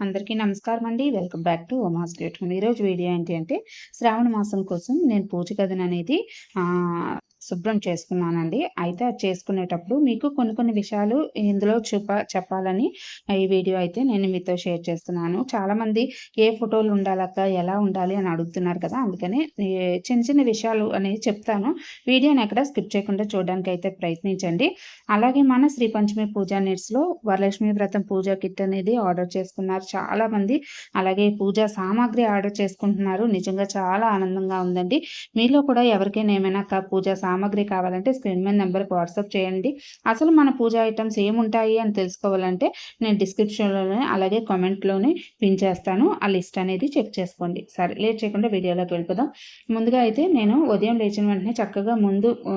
అందరికీ నమస్కారం అండి welcome back to Oma's great ఈరోజు వీడియో ఏంటి అంటే శ్రావణ మాసం కోసం నేను పూజ కథను అనేది శుభ్రం చేసుకున్నానండి. అయితే అది చేసుకునేటప్పుడు మీకు కొన్ని కొన్ని విషయాలు ఇందులో చూప చెప్పాలని ఈ వీడియో అయితే నేను మీతో షేర్ చేస్తున్నాను. చాలామంది ఏ ఫోటోలు ఉండాలక్క ఎలా ఉండాలి అని అడుగుతున్నారు కదా అందుకని చిన్న చిన్న విషయాలు అనేది చెప్తాను. వీడియోని ఎక్కడ స్కిప్ చేయకుండా చూడడానికి అయితే ప్రయత్నించండి. అలాగే మన శ్రీ పంచమి పూజా నెట్స్లో వరలక్ష్మి వ్రతం పూజా కిట్ అనేది ఆర్డర్ చేసుకున్నారు. చాలామంది అలాగే పూజా సామాగ్రి ఆర్డర్ చేసుకుంటున్నారు. నిజంగా చాలా ఆనందంగా ఉందండి. మీలో కూడా ఎవరికైనా ఏమైనా పూజా సామాగ్రి కావాలంటే స్క్రీన్ మీద నెంబర్కి వాట్సాప్ చేయండి. అసలు మన పూజా ఐటమ్స్ ఏముంటాయి అని తెలుసుకోవాలంటే నేను డిస్క్రిప్షన్లోనే అలాగే కామెంట్లోనే పిన్ చేస్తాను. ఆ లిస్ట్ అనేది చెక్ చేసుకోండి. సరే లేట్ చేయకుండా వీడియోలోకి వెళ్ళిపోదాం. ముందుగా అయితే నేను ఉదయం లేచిన వెంటనే చక్కగా ముందు ఆ,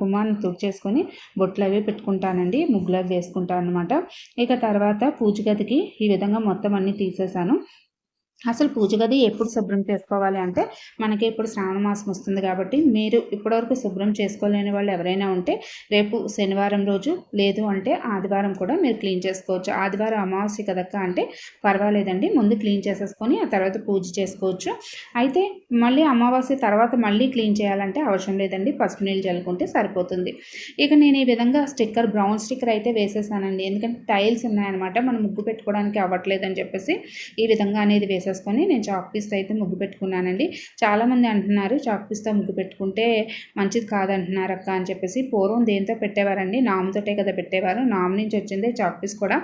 గుమ్మాన్ని తుడిచేసుకొని బొట్లు అవి పెట్టుకుంటానండి. ముగ్గులు అవి వేసుకుంటాను అనమాట ఇక తర్వాత పూజ గదికి ఈ విధంగా మొత్తం అన్నీ తీసేసాను. అసలు పూజ గది ఎప్పుడు శుభ్రం చేసుకోవాలి అంటే మనకి ఇప్పుడు శ్రావణ మాసం వస్తుంది కాబట్టి మీరు ఇప్పటివరకు శుభ్రం చేసుకోలేని వాళ్ళు ఎవరైనా ఉంటే రేపు శనివారం రోజు లేదు అంటే ఆదివారం కూడా మీరు క్లీన్ చేసుకోవచ్చు. ఆదివారం అమావాస్య కదక్క అంటే పర్వాలేదండి. ముందు క్లీన్ చేసేసుకొని ఆ తర్వాత పూజ చేసుకోవచ్చు. అయితే మళ్ళీ అమావాస్య తర్వాత మళ్ళీ క్లీన్ చేయాలంటే అవసరం లేదండి. పసుపు నీళ్ళు చల్లుకుంటే సరిపోతుంది. ఇక నేను ఈ విధంగా స్టిక్కర్ బ్రౌన్ స్టిక్కర్ అయితే వేసేసానండి. ఎందుకంటే టైల్స్ ఉన్నాయన్నమాట. మనం ముగ్గు పెట్టుకోవడానికి అవ్వట్లేదని చెప్పేసి ఈ విధంగా అనేది చేసేసుకొని నేను చాక్ పీస్తో అయితే ముగ్గు పెట్టుకున్నానండి. చాలామంది అంటున్నారు చాక్ పీస్తో ముగ్గు పెట్టుకుంటే మంచిది కాదంటున్నారు అక్క అని చెప్పేసి. పూర్వం దేంతో పెట్టేవారండి? నామ్తోటే కదా పెట్టేవారు. నామ్ నుంచి వచ్చిందే చాక్ పీస్ కూడా.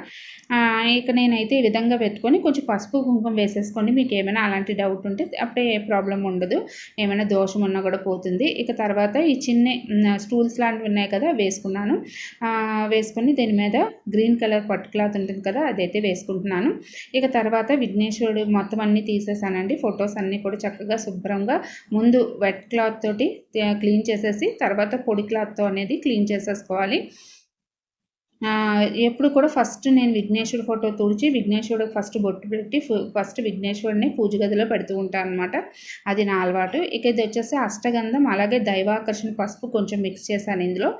ఇక నేనైతే ఈ విధంగా పెట్టుకొని కొంచెం పసుపు కుంకుమ వేసేసుకోండి మీకు ఏమైనా అలాంటి డౌట్ ఉంటే అప్పుడే ఏ ప్రాబ్లం ఉండదు. ఏమైనా దోషం ఉన్నా కూడా పోతుంది. ఇక తర్వాత ఈ చిన్న స్టూల్స్ లాంటివి ఉన్నాయి కదా వేసుకున్నాను. వేసుకొని దీని మీద గ్రీన్ కలర్ పట్టు క్లాత్ ఉంటుంది కదా అదైతే వేసుకుంటున్నాను. ఇక తర్వాత విఘ్నేశ్వరుడు మొత్తం అన్నీ తీసేసానండి. ఫొటోస్ అన్నీ కూడా చక్కగా శుభ్రంగా ముందు వెట్ క్లాత్ తోటి క్లీన్ చేసేసి తర్వాత పొడి క్లాత్తో అనేది క్లీన్ చేసేసుకోవాలి. ఎప్పుడు కూడా ఫస్ట్ నేను విఘ్నేశ్వరుడు ఫోటో తుడిచి విఘ్నేశ్వరుడు ఫస్ట్ బొట్టు పెట్టి ఫు- ఫస్ట్ విఘ్నేశ్వరుడిని పూజ గదిలో పెడుతూ ఉంటాను అనమాట అది నా అలవాటు. ఇక ఇది వచ్చేసి అష్టగంధం అలాగే దైవాకర్షణ పసుపు కొంచెం మిక్స్ చేశాను ఇందులో.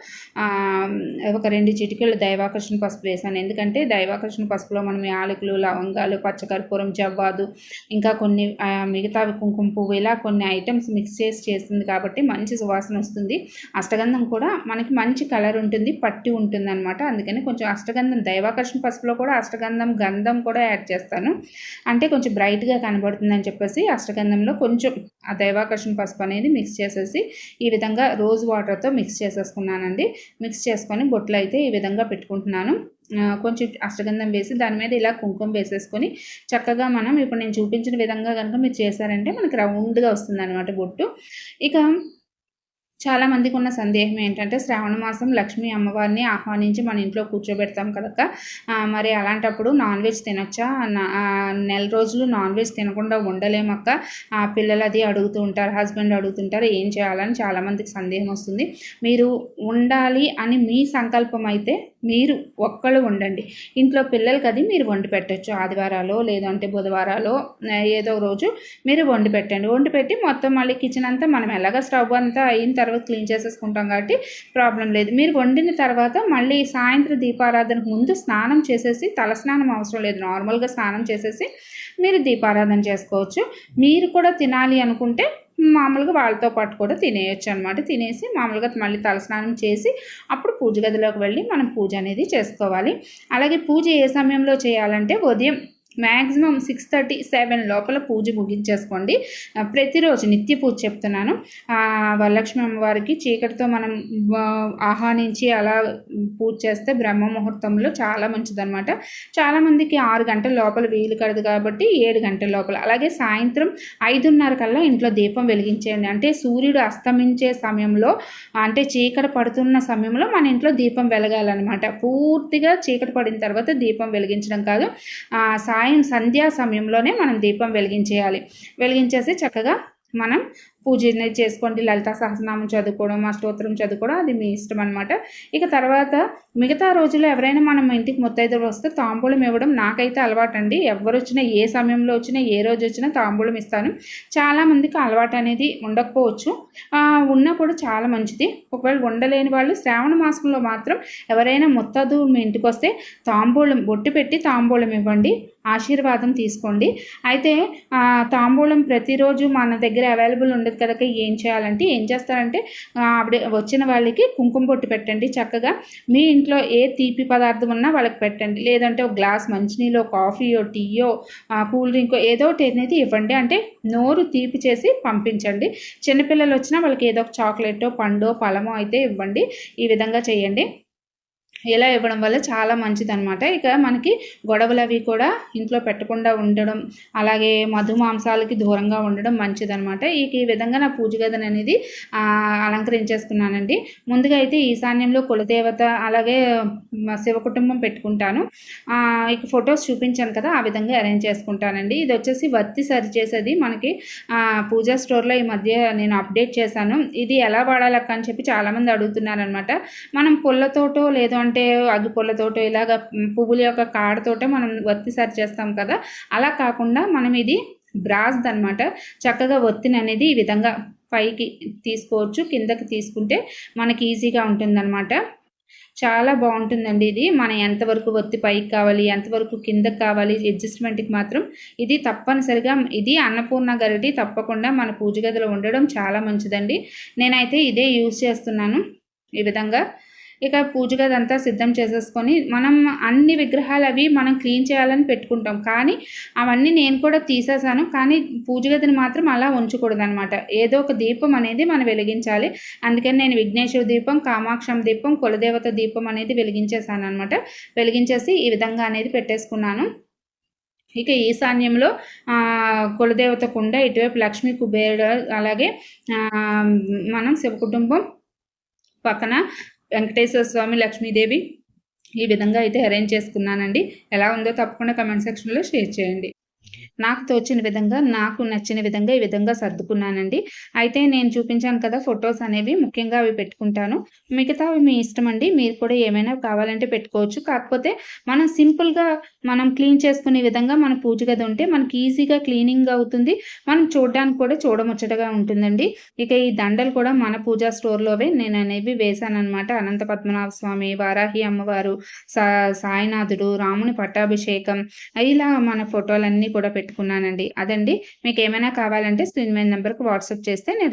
ఒక రెండు చిటికలు దైవాకర్షణ పసుపు వేసాను ఎందుకంటే దైవాకర్షణ పసుపులో మనం యాలకులు లవంగాలు పచ్చకర్పూరం జవ్వాదు ఇంకా కొన్ని మిగతా కుంకుమ పువ్వు ఇలా కొన్ని ఐటమ్స్ మిక్స్ చేసి చేస్తుంది కాబట్టి మంచి సువాసన వస్తుంది. అష్టగంధం కూడా మనకి మంచి కలర్ ఉంటుంది పట్టి ఉంటుంది అనమాట అందుకే అందుకని కొంచెం అష్టగంధం దైవాకర్షణ పసుపులో కూడా అష్టగంధం గంధం కూడా యాడ్ చేస్తాను. అంటే కొంచెం బ్రైట్గా కనబడుతుందని చెప్పేసి అష్టగంధంలో కొంచెం ఆ దైవాకర్షణ పసుపు అనేది మిక్స్ చేసేసి ఈ విధంగా రోజ్ వాటర్తో మిక్స్ చేసేసుకున్నానండి. మిక్స్ చేసుకొని బొట్లు అయితే ఈ విధంగా పెట్టుకుంటున్నాను. కొంచెం అష్టగంధం వేసి దాని మీద ఇలా కుంకుమ వేసేసుకొని చక్కగా మనం ఇప్పుడు నేను చూపించిన విధంగా కనుక మీరు చేశారంటే మనకి రౌండ్గా వస్తుంది అనమాట బొట్టు. ఇక చాలా మందికి ఉన్న సందేహం ఏంటంటే శ్రావణ మాసం లక్ష్మీ అమ్మవారిని ఆహ్వానించి మన ఇంట్లో కూర్చోబెడతాం కనుక. మరి అలాంటప్పుడు నాన్ వెజ్ తినొచ్చా? నా- నెల రోజులు నాన్ వెజ్ తినకుండా ఉండలేమక్క ఆ పిల్లలు అది అడుగుతూ ఉంటారు హస్బెండ్ అడుగుతుంటారు ఏం చేయాలని చాలామందికి సందేహం వస్తుంది. మీరు ఉండాలి అని మీ సంకల్పం అయితే మీరు ఒక్కళ్ళు ఉండండి. ఇంట్లో పిల్లలకి అది మీరు వండి పెట్టచ్చు. ఆదివారాలో లేదంటే బుధవారాలో ఏదో రోజు మీరు వండి పెట్టండి. వండి పెట్టి మొత్తం మళ్ళీ కిచెన్ అంతా మనం ఎలాగ స్టవ్ అంతా అయిన తర్వాత క్లీన్ చేసేసుకుంటాం కాబట్టి ప్రాబ్లం లేదు. మీరు వండిన తర్వాత మళ్ళీ సాయంత్రం దీపారాధనకు ముందు స్నానం చేసేసి తల స్నానం అవసరం లేదు. నార్మల్గా స్నానం చేసేసి మీరు దీపారాధన చేసుకోవచ్చు. మీరు కూడా తినాలి అనుకుంటే మామూలుగా వాళ్ళతో పాటు కూడా తినేయచ్చు అనమాట తినేసి మామూలుగా మళ్ళీ తలస్నానం చేసి అప్పుడు పూజ గదిలోకి వెళ్ళి మనం పూజ అనేది చేసుకోవాలి. అలాగే పూజ ఏ సమయంలో చేయాలంటే ఉదయం మ్యాక్సిమం సిక్స్ థర్టీ సెవెన్ లోపల పూజ ముగించేసుకోండి. ప్రతిరోజు నిత్య పూజ చెప్తున్నాను. వరలక్ష్మి అమ్మవారికి చీకటితో మనం ఆహ్వానించి అలా పూజ చేస్తే బ్రహ్మ ముహూర్తంలో చాలా మంచిదన్నమాట. చాలామందికి ఆరు గంటల లోపల వీలు కడదు కాబట్టి ఏడు గంటల లోపల. అలాగే సాయంత్రం ఐదున్నర కల్లా ఇంట్లో దీపం వెలిగించేయండి. అంటే సూర్యుడు అస్తమించే సమయంలో అంటే చీకటి పడుతున్న సమయంలో మన ఇంట్లో దీపం వెలగాలన్నమాట. పూర్తిగా చీకటి పడిన తర్వాత దీపం వెలిగించడం కాదు. సాయం సాయం సంధ్యా సమయంలోనే మనం దీపం వెలిగించేయాలి. వెలిగించేసి చక్కగా మనం పూజ అనేది చేసుకోండి లలిత సహస్రనామం చదువుకోవడం అష్టోత్తరం చదువుకోవడం అది మీ ఇష్టం అనమాట ఇక తర్వాత మిగతా రోజుల్లో ఎవరైనా మనం ఇంటికి ముత్తైదులు వస్తే తాంబూలం ఇవ్వడం నాకైతే అలవాటు అండి ఎవరు వచ్చినా ఏ సమయంలో వచ్చినా ఏ రోజు వచ్చినా తాంబూలం ఇస్తాను. చాలామందికి అలవాటు అనేది ఉండకపోవచ్చు. ఉన్నా కూడా చాలా మంచిది. ఒకవేళ ఉండలేని వాళ్ళు శ్రావణ మాసంలో మాత్రం ఎవరైనా ముత్తదు మీ ఇంటికి వస్తే తాంబూలం బొట్టు పెట్టి తాంబూలం ఇవ్వండి. ఆశీర్వాదం తీసుకోండి. అయితే తాంబూలం ప్రతిరోజు మన దగ్గర అవైలబుల్ ఉండదు కనుక ఏం చేయాలంటే ఏం చేస్తారంటే ఆవిడ వచ్చిన వాళ్ళకి కుంకుమ పొట్టు పెట్టండి చక్కగా. మీ ఇంట్లో ఏ తీపి పదార్థం ఉన్నా వాళ్ళకి పెట్టండి. లేదంటే ఒక గ్లాస్ మంచినీళ్ళో కాఫీయో టీయో కూల్ డ్రింకో ఏదో ఒకటి అనేది ఇవ్వండి. అంటే నోరు తీపి చేసి పంపించండి. చిన్నపిల్లలు వచ్చినా వాళ్ళకి ఏదో ఒక చాక్లెట్ పండో ఫలమో అయితే ఇవ్వండి. ఈ విధంగా చేయండి. ఇలా ఇవ్వడం వల్ల చాలా మంచిదనమాట ఇక మనకి గొడవలు అవి కూడా ఇంట్లో పెట్టకుండా ఉండడం అలాగే మధు మాంసాలకి దూరంగా ఉండడం మంచిదనమాట అనమాట ఈ విధంగా నా పూజ గదిని అనేది అలంకరించేసుకున్నానండి. ముందుగా అయితే ఈశాన్యంలో కులదేవత అలాగే శివ కుటుంబం పెట్టుకుంటాను. ఇక ఫొటోస్ చూపించాను కదా ఆ విధంగా అరేంజ్ చేసుకుంటానండి. ఇది వచ్చేసి వత్తి సరి చేసేది మనకి పూజా స్టోర్లో ఈ మధ్య నేను అప్డేట్ చేశాను. ఇది ఎలా వాడాలక్క అని చెప్పి చాలామంది అడుగుతున్నారనమాట మనం పుల్లతోటో లేదో అంటే అగ్గిపుల్లతోటో ఇలాగ పువ్వుల యొక్క కాడతోటే మనం వత్తి సరి చేస్తాం కదా. అలా కాకుండా మనం ఇది బ్రాస్ అనమాట చక్కగా ఒత్తిని అనేది ఈ విధంగా పైకి తీసుకోవచ్చు కిందకి తీసుకుంటే మనకి ఈజీగా ఉంటుందన్నమాట. చాలా బాగుంటుందండి ఇది. మనం ఎంతవరకు ఒత్తి పైకి కావాలి ఎంతవరకు కిందకి కావాలి అడ్జస్ట్మెంట్కి మాత్రం ఇది తప్పనిసరిగా ఇది అన్నపూర్ణ గరిటి తప్పకుండా మన పూజ గదిలో ఉండడం చాలా మంచిదండి. నేనైతే ఇదే యూజ్ చేస్తున్నాను. ఈ విధంగా ఇక పూజ గదంతా సిద్ధం చేసేసుకొని మనం అన్ని విగ్రహాలు అవి మనం క్లీన్ చేయాలని పెట్టుకుంటాం. కానీ అవన్నీ నేను కూడా తీసేసాను. కానీ పూజ గదిని మాత్రం అలా ఉంచకూడదు అనమాట ఏదో ఒక దీపం అనేది మనం వెలిగించాలి. అందుకని నేను విఘ్నేశ్వర దీపం కామాక్షం దీపం కులదేవత దీపం అనేది వెలిగించేసాను అనమాట వెలిగించేసి ఈ విధంగా అనేది పెట్టేసుకున్నాను. ఇక ఈశాన్యంలో కులదేవత కుండ ఇటువైపు లక్ష్మీ కుబేరుడు అలాగే మనం శివ కుటుంబం పక్కన వెంకటేశ్వర స్వామి లక్ష్మీదేవి ఈ విధంగా అయితే అరేంజ్ చేసుకున్నానండి. ఎలా ఉందో తప్పకుండా కమెంట్ సెక్షన్లో షేర్ చేయండి. నాకు తోచిన విధంగా నాకు నచ్చిన విధంగా ఈ విధంగా సర్దుకున్నానండి. అయితే నేను చూపించాను కదా ఫొటోస్ అనేవి ముఖ్యంగా అవి పెట్టుకుంటాను. మిగతా మీ ఇష్టం అండి మీరు కూడా ఏమైనా కావాలంటే పెట్టుకోవచ్చు. కాకపోతే మనం సింపుల్గా మనం క్లీన్ చేసుకునే విధంగా మన పూజ గది ఉంటే మనకి ఈజీగా క్లీనింగ్ అవుతుంది. మనం చూడడానికి కూడా చూడముచ్చటగా ఉంటుందండి. ఇక ఈ దండలు కూడా మన పూజా స్టోర్లోవే నేను అనేవి వేశానమాట అనమాట అనంత పద్మనాభ స్వామి వారాహి అమ్మవారు సా సాయినాథుడు రాముని పట్టాభిషేకం ఇలా మన ఫోటోలన్నీ కూడా పెట్టుకున్నానండి. అదండి. మీకు ఏమైనా కావాలంటే స్క్రీన్ మీద నెంబర్కి వాట్సాప్ చేస్తే నేను